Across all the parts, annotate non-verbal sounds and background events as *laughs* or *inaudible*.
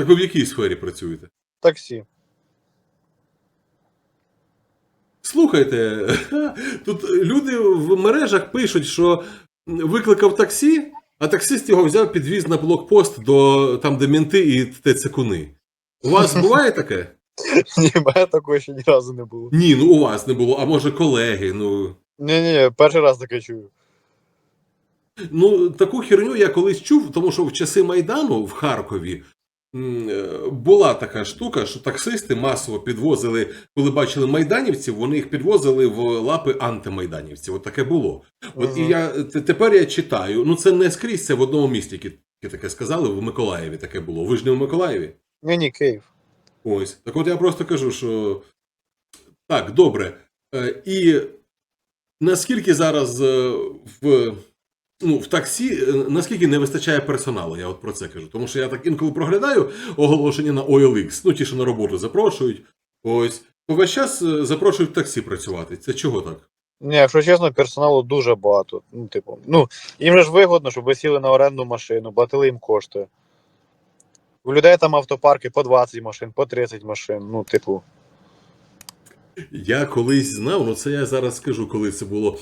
Так ви в якій сфері працюєте? Таксі. Слухайте, *laughs* тут люди в мережах пишуть, що викликав таксі, а таксист його взяв, підвіз на блокпост до там, де мінти і тецекуни. У вас *laughs* буває таке? Ні, мене такого ще ні разу не було. Ні, ну у вас не було, а може колеги. Ну, Ні, ні, перший раз таке чую. ну таку херню я колись чув, тому що в часи Майдану в Харкові була така штука, що таксисти масово підвозили, коли бачили майданівців, вони їх підвозили в лапи антимайданівців. От таке було. От і я тепер я читаю. Ну це не скрізь, це в одному місті, яке таке сказали, в Миколаєві таке було. Ви ж не в Миколаєві? Ні, ні, Київ. Ось. Так от я просто кажу, що так, добре. Е, І наскільки зараз е, в, ну, в таксі, е, наскільки не вистачає персоналу, я от про це кажу. Тому що я так інколи проглядаю оголошення на OLX, ну ті, що на роботу запрошують. Ось. То весь час е, запрошують в таксі працювати. Це чого так? Ні, якщо чесно, персоналу дуже багато. Ну, типу, ну, їм же ж вигодно, щоб ви сіли на орендну машину, платили їм кошти. У людей там автопарки по 20 машин, по 30 машин. Ну, типу, Я колись знав, ну це я зараз скажу, коли це було.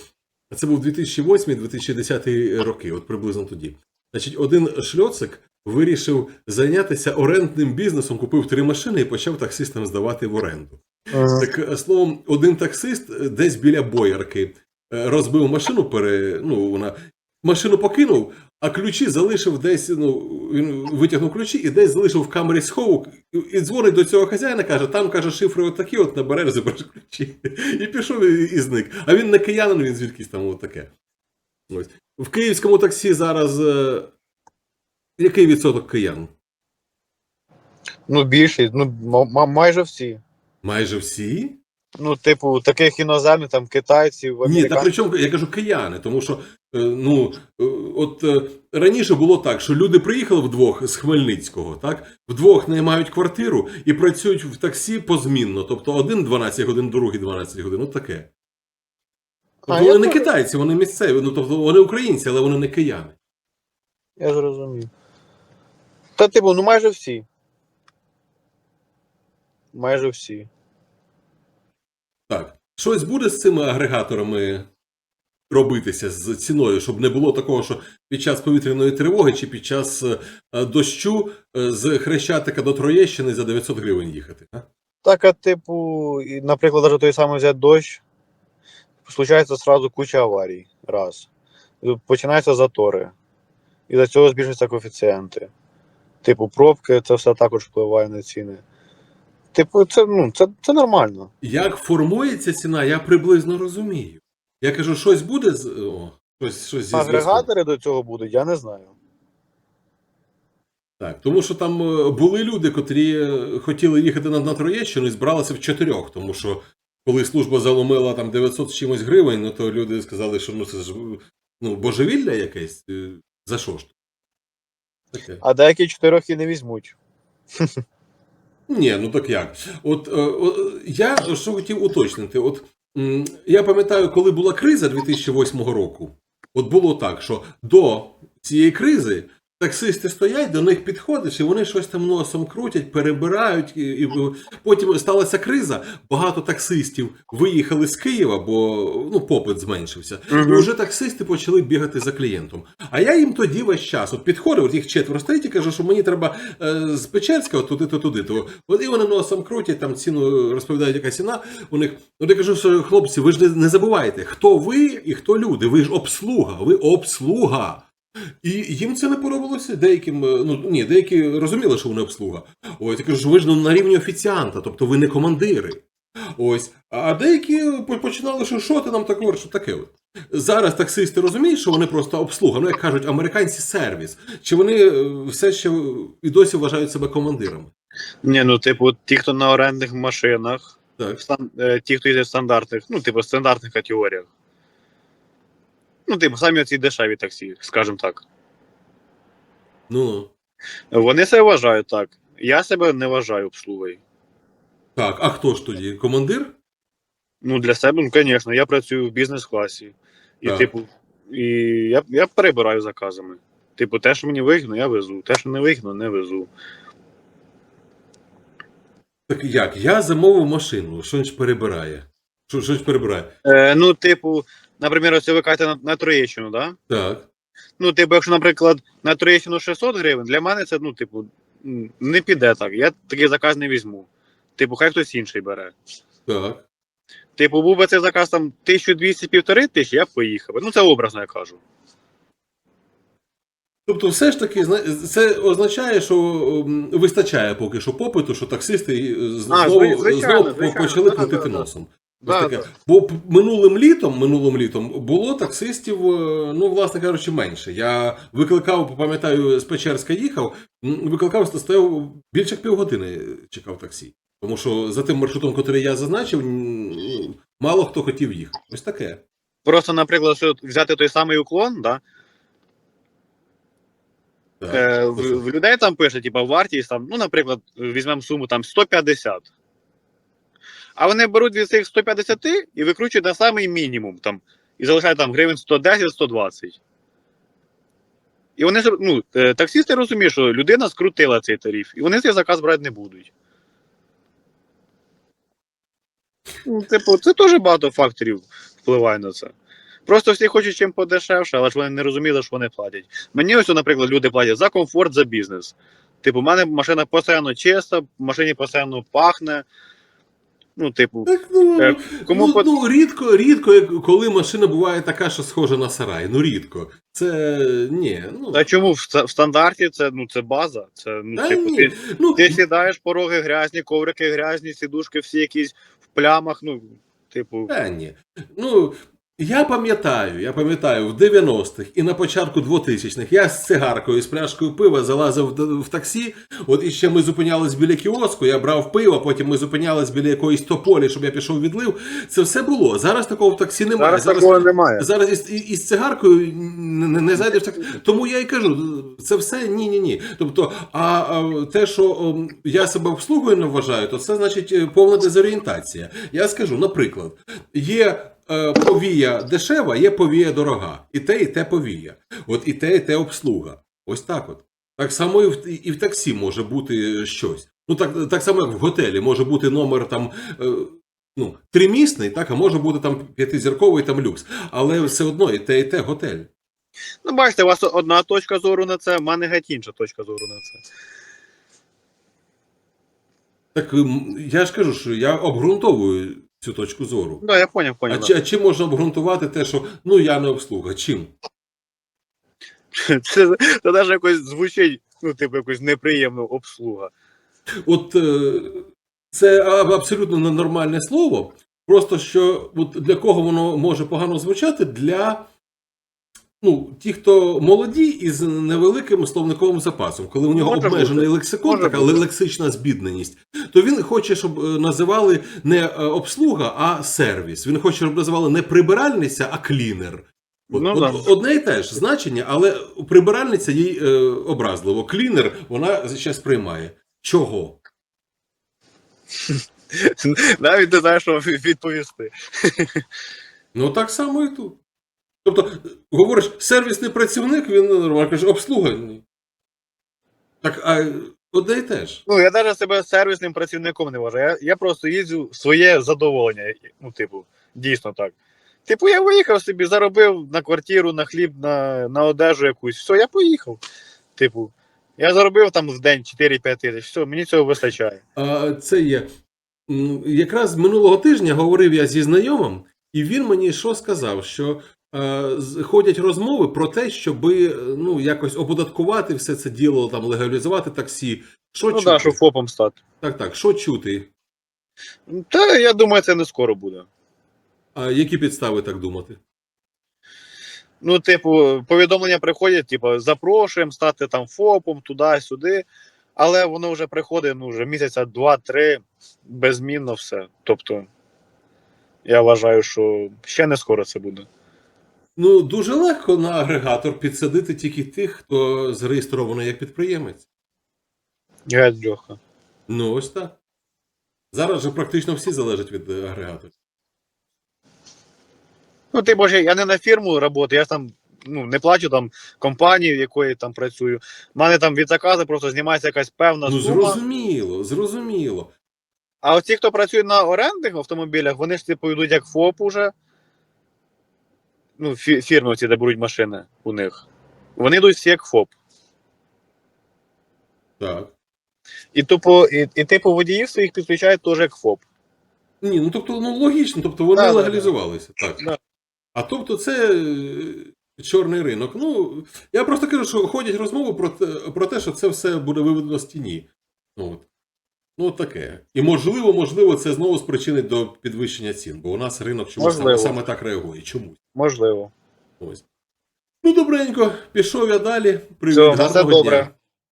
Це був 2008-2010 роки, от приблизно тоді. Значить, один шльоцик вирішив зайнятися орендним бізнесом, купив три машини і почав таксистам здавати в оренду. Так, е, словом, один таксист е, десь біля боярки е, розбив машину, пере, ну, вона, машину покинув, а ключі залишив десь, ну, він витягнув ключі і десь залишив в камері схову, і, дзвонить до цього хазяїна, каже, там, каже, шифри отакі, от набереш, забереш ключі. І пішов і, і зник. А він не киянин, він звідкись там отаке. Ось. В київському таксі зараз е, який відсоток киян? ну більшість, ну, ма- майже всі. Майже всі? Ну, типу, таких іноземних, там, китайців, Ні, та причому я кажу кияни, тому що ну е, от е, раніше було так, що люди приїхали вдвох з Хмельницького, так вдвох не мають квартиру і працюють в таксі позмінно. Тобто один 12 годин, другий 12 годин. От таке. Тобто А, вони я не китайці, вони місцеві. Ну тобто вони українці, але вони не кияни. Я зрозумів. Та, типу, ну майже всі. Майже всі. Так, щось буде з цими агрегаторами робитися з ціною, щоб не було такого, що під час повітряної тривоги чи під час е, дощу е, з Хрещатика до Троєщини за 900 гривень їхати. А? Так, а типу, наприклад, даже той самий взяти дощ, случається сразу куча аварій. Раз. Починаються затори. І за цього збільшуються коефіцієнти. Типу, пробки, це все також впливає на ціни. Типу, це, ну, це, це нормально. Як формується ціна, я приблизно розумію. Я кажу, щось буде з. О, щось, щось зі зв'язком. Агрегатори до цього будуть, я не знаю. Так, тому що там е, були люди, котрі е, хотіли їхати на, на Троєщину і збиралися в чотирьох, тому що коли служба заломила там 900 з чимось гривень, ну то люди сказали, що ну це ж ну, божевілля якесь. е, За що ж? Таке. А деякі чотирьох і не візьмуть. Ні, ну так як? От е, о, я що хотів уточнити. От я пам'ятаю, коли була криза 2008 року, от було так, що до цієї кризи таксисти стоять, до них підходиш, і вони щось там носом крутять, перебирають, і, і потім сталася криза. Багато таксистів виїхали з Києва, бо ну, попит зменшився. І вже таксисти почали бігати за клієнтом. А я їм тоді весь час от підходив, от їх четверо стоїть і кажу, що мені треба е, з Печерська от туди-то туди. То от і вони носом крутять, там ціну розповідають, яка ціна у них. От я кажу, що хлопці, ви ж не забувайте, хто ви і хто люди. Ви ж обслуга, ви обслуга. І їм це не подобалося. Деяким, е, ну ні, деякі розуміли, що вони обслуга. Ось я кажу, що ви ж ну, на рівні офіціанта, тобто ви не командири. Ось. А деякі починали, що що ти нам так говориш, що таке. От. Зараз таксисти розуміють, що вони просто обслуга, ну як кажуть, американці сервіс. Чи вони е, все ще і досі вважають себе командирами? Ні, ну, типу, ті, хто на орендних машинах, Так. стан- е, ті, хто їздять в стандартних, ну, типу, стандартних категоріях. Ну, типу, самі ці дешеві таксі, скажімо так. Ну Вони себе вважають так. Я себе не вважаю обслугою. так, а хто ж тоді? Командир? Ну, для себе, ну, звісно, я працюю в бізнес-класі. І, Так. типу, і я, я перебираю заказами. Типу, те, що мені вигідно, я везу. Те, що не вигідно, не везу. Так як? Я замовив машину, що ж перебирає? Що, що ж перебирає? Е, ну, типу, наприклад, ось ви кажете на, на Троєщину, да? Так. Ну, типу, якщо, наприклад, на Троєщину 600 гривень, для мене це, ну, типу, не піде так. Я такий заказ не візьму. Типу, хай хтось інший бере. Так. Типу, був би цей заказ там 1200-1500 тисяч, я б поїхав. Ну, це образно я кажу. Тобто, все ж таки, це означає, що вистачає поки що попиту, що таксисти е, з- А, знову, звичайно, знову звичайно. почали крутити да, да. носом. Да, таке. да. Бо минулим літом, минулим літом було таксистів, е, ну, власне кажучи, менше. Я викликав, пам'ятаю, з Печерська їхав, викликав, стояв більше як півгодини чекав таксі. Тому що за тим маршрутом, який я зазначив, мало хто хотів їхати. Ось таке. Просто, наприклад, взяти той самий уклон, да? Так. Е, в, в людей там пише, типа, вартість там, ну, наприклад, візьмемо суму там 150. А вони беруть від цих 150 і викручують на самий мінімум там, і залишають там гривень 110-120. І вони ну, е, таксісти розуміють, що людина скрутила цей тариф, і вони цей заказ брати не будуть. Ну, типу, це теж багато факторів впливає на це. Просто всі хочуть чим подешевше, але ж вони не розуміли, що вони платять. Мені ось, наприклад, люди платять за комфорт, за бізнес. Типу, в мене машина постійно чиста, в машині постійно пахне. Ну, типу, Так, ну, Е, кому ну, пот- ну, рідко, рідко, коли машина буває така, що схожа на сарай. Ну, рідко. Це ні. Ну, а чому в, в стандарті це, ну, це база? Це, ну, та типу, ні. ти, Ну, ти сідаєш, пороги грязні, коврики грязні, сідушки всі якісь в плямах, ну, типу. Та ні. Ну, я пам'ятаю, я пам'ятаю, в 90-х і на початку 2000-х я з цигаркою, з пляшкою пива залазив в, в таксі. От і ще ми зупинялись біля кіоску, я брав пиво, потім ми зупинялись біля якоїсь тополі, щоб я пішов відлив. Це все було. Зараз такого в таксі немає. немає. Зараз із, із, цигаркою не, не, зайдеш так. Тому я і кажу, це все ні, ні, ні. Тобто, а, а те, що ом, я себе обслугою не вважаю, то це значить е, повна дезорієнтація. Я скажу, наприклад, є. Е, Повія дешева, є повія дорога. І те, і те повія. От і те, і те обслуга. Ось так от. Так само і в, і в таксі може бути щось. Ну так, так само, як в готелі може бути номер там. е, Ну, тримісний, так, а може бути там п'ятизірковий там люкс. Але все одно і те, і те готель. Ну, бачите, у вас одна точка зору на це, в мене геть інша точка зору на це. Так я ж кажу, що я обґрунтовую цю точку зору. Да, я поняв, А, поняв. чи, а чим можна обґрунтувати те, що ну я не обслуга? Чим? Це, це навіть якось звучить, ну, типу, якось неприємно обслуга. От е, це абсолютно ненормальне слово. Просто що от для кого воно може погано звучати, для ну, ті, хто молоді і з невеликим словниковим запасом, коли у нього Може обмежений бути. лексикон, Може така бути. лексична збідненість, то він хоче, щоб е, називали не е, обслуга, а сервіс. Він хоче, щоб називали не прибиральниця, а клінер. От, Ну, од- да. Одне і те ж значення, але прибиральниця їй е, образливо. Клінер вона ще сприймає. Чого? Навіть не знаю, що відповісти. Ну так само і тут. Тобто, говориш, сервісний працівник, він нормально каже, обслуга. Ні. Так, а одне і те ж. Ну, я навіть себе сервісним працівником не вважаю. Я, я просто їздю в своє задоволення. Ну, типу, дійсно так. Типу, я виїхав собі, заробив на квартиру, на хліб, на, на одежу якусь. Все, я поїхав. Типу, я заробив там в день 4-5 тисяч. Все, мені цього вистачає. А, це є. Якраз минулого тижня говорив я зі знайомим, і він мені що сказав, що ходять розмови про те, щоб ну, якось оподаткувати все це діло, там, легалізувати таксі. Що Ну чути? да, щоб ФОПом стати. Так, так, що чути? Та я думаю, це не скоро буде. А які підстави так думати? Ну, типу, повідомлення приходять, типу, запрошуємо стати там ФОПом, туди-сюди. Але воно вже приходить ну, вже місяця два-три, безмінно все. Тобто, я вважаю, що ще не скоро це буде. Ну, дуже легко на агрегатор підсадити тільки тих, хто зареєстрований як підприємець. Льоха. Ну, ось так. Зараз же практично всі залежать від е, агрегаторів. Ну, ти боже, я не на фірму роботи, я ж там ну, не плачу там компанії, в якої там працюю. У мене там від заказу просто знімається якась певна Ну, сума. зрозуміло, зрозуміло. А оці, хто працює на орендних автомобілях, вони ж типу йдуть як ФОП уже. Ну, фі- фірми ці, де беруть машини у них. Вони йдуть всі як ФОП. Так. І, тупо, і, і типу водіїв своїх підключають теж як ФОП. Ні, ну тобто, ну логічно, тобто вони Да, да, да. легалізувалися. Так. Да. А тобто це е, чорний ринок. Ну, я просто кажу, що ходять розмови про те, про те, що це все буде виведено з тіні. Ну, от. Ну таке. І можливо, можливо, це знову спричинить до підвищення цін, бо у нас ринок чомусь саме, саме так реагує. Чомусь. Можливо. Ось. Ну, добренько, пішов я далі. Привіт, Все, гарного добре. дня.